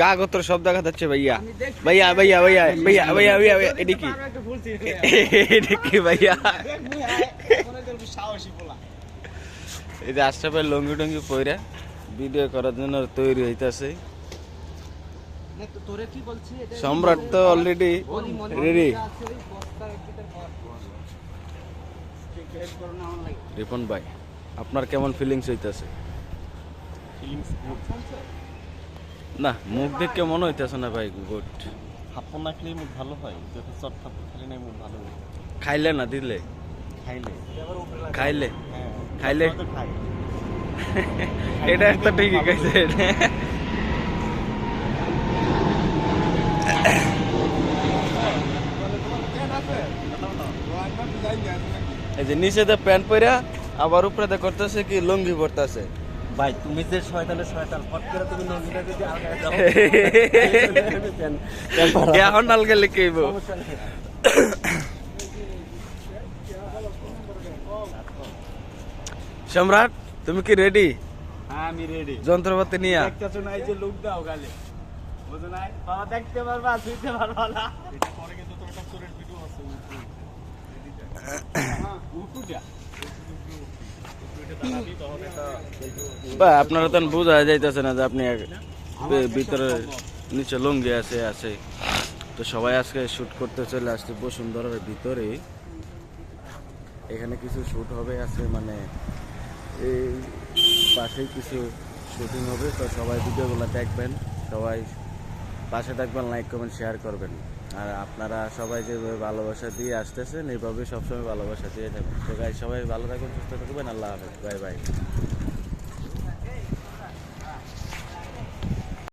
গা গোত্র সব দেখা যাচ্ছে ভাইয়া। ভাইয়া ভাইয়া ভাইয়া ভাইয়া ভাইয়া ভাইয়া এটি কি? ভাইয়া? এই যে আসতে আশরাফের লঙ্গি টঙ্গি পইরা ভিডিও করার জন্য তৈরি হইতেছে। সম্রাট তো অলরেডি রেডি রিপন ভাই, আপনার কেমন ফিলিংস হইতেছে? ফিলিংস না মুখ দেখে মনে হইতাছে না ভাই গুড থাপ্পড় না খেলে মুখ ভালো হয়? যত চট থাপ্পড় খেলে নাই মুখ ভালো হয় খাইলে না দিলে? খাইলে। খাইলে? হ্যাঁ খাইলে? এটা একটা ঠিকই খাইছে এই যে নিচেতে প্যান্ট পরা আবার উপরে করতেছে কি লুঙ্গি পরতেছে। ভাই তুমি যে শয়তানের শয়তান ফট করে তুমি নন্দীটা যদি পরা। এখন লিখেইব সমস্যা সম্রাট তুমি কি রেডি হ্যাঁ আমি রেডি যন্ত্রপাতি নিয়ে। না এই যে লুক দাও গালে। বুঝো নাই? বাবা দেখতে পারবা শুইতে পারবা না। পরে কিন্তু একটা ভিডিও আছে হ্যাঁ উঠুটা আপনারা তো বোঝা যাইতেছে না যে আপনি ভিতরে নিচে লুঙ্গি আছে আছে। তো সবাই আজকে শুট করতে চলে আসছে বসুন্ধরার ভিতরে এখানে কিছু শুট হবে আছে মানে এই পাশেই কিছু শুটিং হবে। তো সবাই ভিডিওগুলো দেখবেন, সবাই পাশে থাকবেন লাইক কমেন্ট শেয়ার করবেন। আর আপনারা সবাই যেভাবে ভালোবাসা দিয়ে আসতেছেন এইভাবে সবসময় ভালোবাসা দিয়ে যাবেন তো গাই সবাই ভালো থাকবেন সুস্থ থাকবেন আল্লাহ হাফেজ। Bye bye.